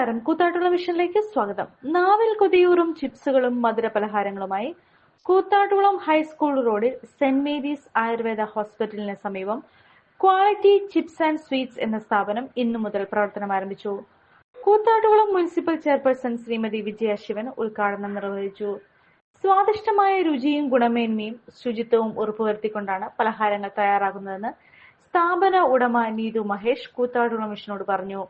നമസ്കാരം. കൂത്താട്ടുള്ള മിഷനിലേക്ക് സ്വാഗതം. നാവിൽ കൊതിയൂറും ചിപ്സുകളും മധുര പലഹാരങ്ങളുമായി കൂത്താട്ടുകുളം ഹൈസ്കൂൾ റോഡിൽ സെന്റ് മേരീസ് ആയുർവേദ ഹോസ്പിറ്റലിന് സമീപം ക്വാളിറ്റി ചിപ്സ് ആൻഡ് സ്വീറ്റ്സ് എന്ന സ്ഥാപനം ഇന്നു മുതൽ പ്രവർത്തനം ആരംഭിച്ചു. കൂത്താട്ടുകുളം മുനിസിപ്പൽ ചെയർപേഴ്സൺ ശ്രീമതി വിജയ ശിവൻ ഉദ്ഘാടനം നിർവഹിച്ചു. സ്വാദിഷ്ടമായ രുചിയും ഗുണമേന്മയും ശുചിത്വവും ഉറപ്പുവരുത്തിക്കൊണ്ടാണ് പലഹാരങ്ങൾ തയ്യാറാകുന്നതെന്ന് സ്ഥാപന ഉടമ നീതു മഹേഷ് കൂത്താട്ടുകുളം മിഷനോട് പറഞ്ഞു.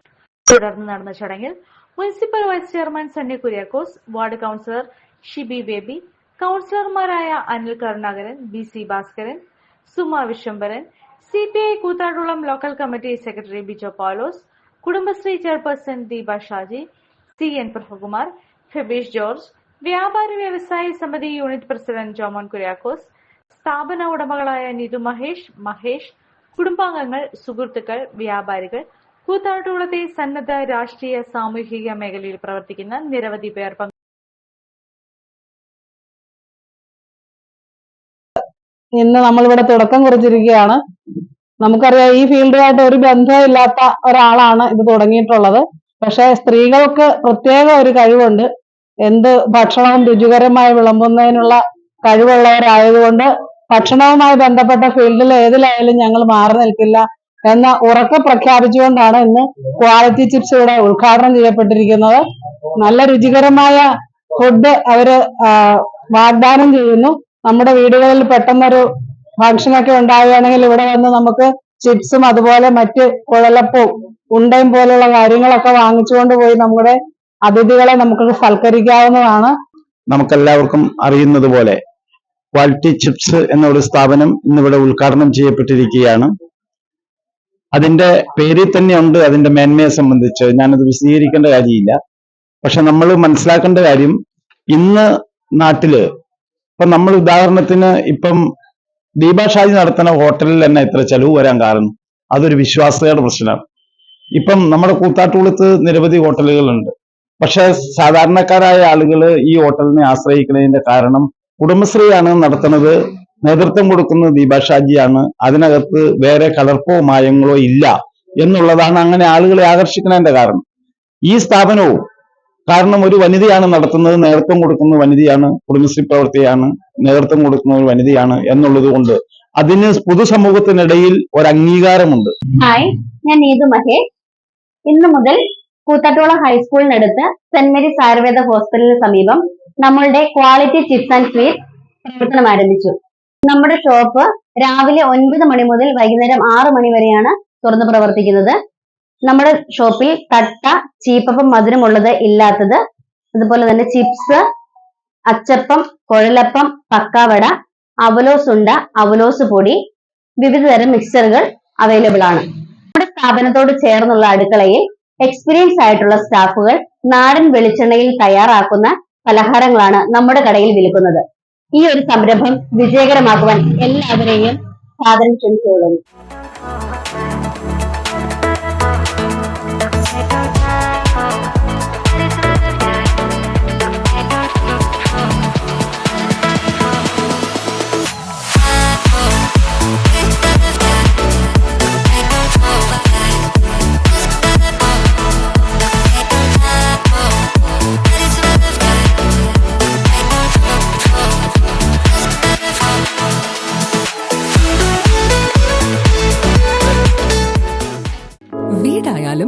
തുടർന്ന് നടന്ന ചടങ്ങിൽ municipal vice chairman Sunny Kuriakose ward councillor Shibi Baby കൌൺസിലർമാരായ Anil Karunakaran B C Bhaskaran Suma Vishwambharan C P I Koothattukulam local committee secretary Bijo Paulose Kudumbashree chairperson Deepa Shaji C N Prabhakumar Febish George വ്യാപാര വ്യവസായി സമിതി unit president Jomon Kuriakose സ്ഥാപന ഉടമകളായ നിതു മഹേഷ് മഹേഷ് കുടുംബാംഗങ്ങൾ സുഹൃത്തുക്കൾ വ്യാപാരികൾ കൂത്താട്ടുകുളത്തെ സന്നദ്ധ രാഷ്ട്രീയ സാമൂഹിക മേഖലയിൽ പ്രവർത്തിക്കുന്ന നിരവധി പേർ ഇന്ന് നമ്മളിവിടെ തുടക്കം കുറിച്ചിരിക്കുകയാണ്. നമുക്കറിയാം ഈ ഫീൽഡുമായിട്ട് ഒരു ബന്ധമില്ലാത്ത ഒരാളാണ് ഇത് തുടങ്ങിയിട്ടുള്ളത്. പക്ഷെ സ്ത്രീകൾക്ക് പ്രത്യേക ഒരു കഴിവുണ്ട്. എന്ത് ഭക്ഷണവും രുചികരമായി വിളമ്പുന്നതിനുള്ള കഴിവുള്ളവരായതുകൊണ്ട് ഭക്ഷണവുമായി ബന്ധപ്പെട്ട ഫീൽഡിൽ ഏതിലായാലും ഞങ്ങൾ മാറി നിൽക്കില്ല. എന്ന ഉറക്കെ പ്രഖ്യാപിച്ചുകൊണ്ടാണ് ഇന്ന് ക്വാളിറ്റി ചിപ്സ് ഇവിടെ ഉദ്ഘാടനം ചെയ്യപ്പെട്ടിരിക്കുന്നത്. നല്ല രുചികരമായ ഫുഡ് അവർ വാഗ്ദാനം ചെയ്യുന്നു. നമ്മുടെ വീടുകളിൽ പെട്ടെന്നൊരു ഫംഗ്ഷനൊക്കെ ഉണ്ടാവുകയാണെങ്കിൽ ഇവിടെ വന്ന് നമുക്ക് ചിപ്സും അതുപോലെ മറ്റ് കുഴലപ്പവും ഉണ്ടയും പോലുള്ള കാര്യങ്ങളൊക്കെ വാങ്ങിച്ചുകൊണ്ട് പോയി നമ്മുടെ അതിഥികളെ നമുക്ക് സൽക്കരിക്കാവുന്നതാണ്. നമുക്കെല്ലാവർക്കും അറിയുന്നത് പോലെ ക്വാളിറ്റി ചിപ്സ് എന്നൊരു സ്ഥാപനം ഇന്നിവിടെ ഉദ്ഘാടനം ചെയ്യപ്പെട്ടിരിക്കുകയാണ്. അതിന്റെ പേരിൽ തന്നെയുണ്ട് അതിന്റെ മേന്മയെ സംബന്ധിച്ച്. ഞാനത് വിശദീകരിക്കേണ്ട കാര്യമില്ല. പക്ഷെ നമ്മൾ മനസ്സിലാക്കേണ്ട കാര്യം ഇന്ന് നാട്ടിൽ ഇപ്പൊ നമ്മൾ ഉദാഹരണത്തിന് ഇപ്പം ദീപാഷാജി നടത്തുന്ന ഹോട്ടലിൽ തന്നെ ഇത്ര ചെലവ് വരാൻ കാരണം അതൊരു വിശ്വാസതയുടെ പ്രശ്നമാണ്. ഇപ്പം നമ്മുടെ കൂത്താട്ടുകുളത്ത് നിരവധി ഹോട്ടലുകളുണ്ട്. പക്ഷെ സാധാരണക്കാരായ ആളുകൾ ഈ ഹോട്ടലിനെ ആശ്രയിക്കുന്നതിന്റെ കാരണം കുടുംബശ്രീയാണ് നടത്തുന്നത് നേതൃത്വം കൊടുക്കുന്നത് ദീപാഷാജിയാണ് അതിനകത്ത് വേറെ കലർപ്പോ മായങ്ങളോ ഇല്ല എന്നുള്ളതാണ് അങ്ങനെ ആളുകളെ ആകർഷിക്കുന്നതിന്റെ കാരണം. ഈ സ്ഥാപനവും കാരണം ഒരു വനിതയാണ് നടത്തുന്നത് നേതൃത്വം കൊടുക്കുന്ന വനിതയാണ് കുടുംബശ്രീ പ്രവർത്തിയാണ് നേതൃത്വം കൊടുക്കുന്ന ഒരു വനിതയാണ് എന്നുള്ളത് കൊണ്ട് അതിന് പൊതുസമൂഹത്തിനിടയിൽ ഒരു അംഗീകാരമുണ്ട്. ഹായ് ഞാൻ നീതു മഹേഷ്. ഇന്ന് മുതൽ കൂത്തട്ടോള ഹൈസ്കൂളിനടുത്ത് സെന്റ് മേരീസ് ആയുർവേദ ഹോസ്പിറ്റലിന് സമീപം നമ്മളുടെ ക്വാളിറ്റി ചിപ്സ് ആൻഡ് സ്വീറ്റ് പ്രവർത്തനം ആരംഭിച്ചു. നമ്മുടെ ഷോപ്പ് രാവിലെ ഒൻപത് മണി മുതൽ വൈകുന്നേരം ആറ് മണി വരെയാണ് തുറന്നു പ്രവർത്തിക്കുന്നത്. നമ്മുടെ ഷോപ്പിൽ തട്ട ചീപ്പപ്പം മധുരമുള്ളത് ഇല്ലാത്തത്. അതുപോലെ തന്നെ ചിപ്സ് അച്ചപ്പം കുഴലപ്പം പക്കാവട അവലോസ് ഉണ്ട അവലോസ് പൊടി വിവിധ തരം മിക്സറുകൾ അവൈലബിൾ ആണ്. നമ്മുടെ സ്ഥാപനത്തോട് ചേർന്നുള്ള അടുക്കളയിൽ എക്സ്പീരിയൻസ് ആയിട്ടുള്ള സ്റ്റാഫുകൾ നാടൻ വെളിച്ചെണ്ണയിൽ തയ്യാറാക്കുന്ന പലഹാരങ്ങളാണ് നമ്മുടെ കടയിൽ വിൽക്കുന്നത്. ഈ ഒരു സംരംഭം വിജയകരമാക്കുവാൻ എല്ലാവരെയും സാദരം ക്ഷണിച്ചുകൊള്ളുന്നു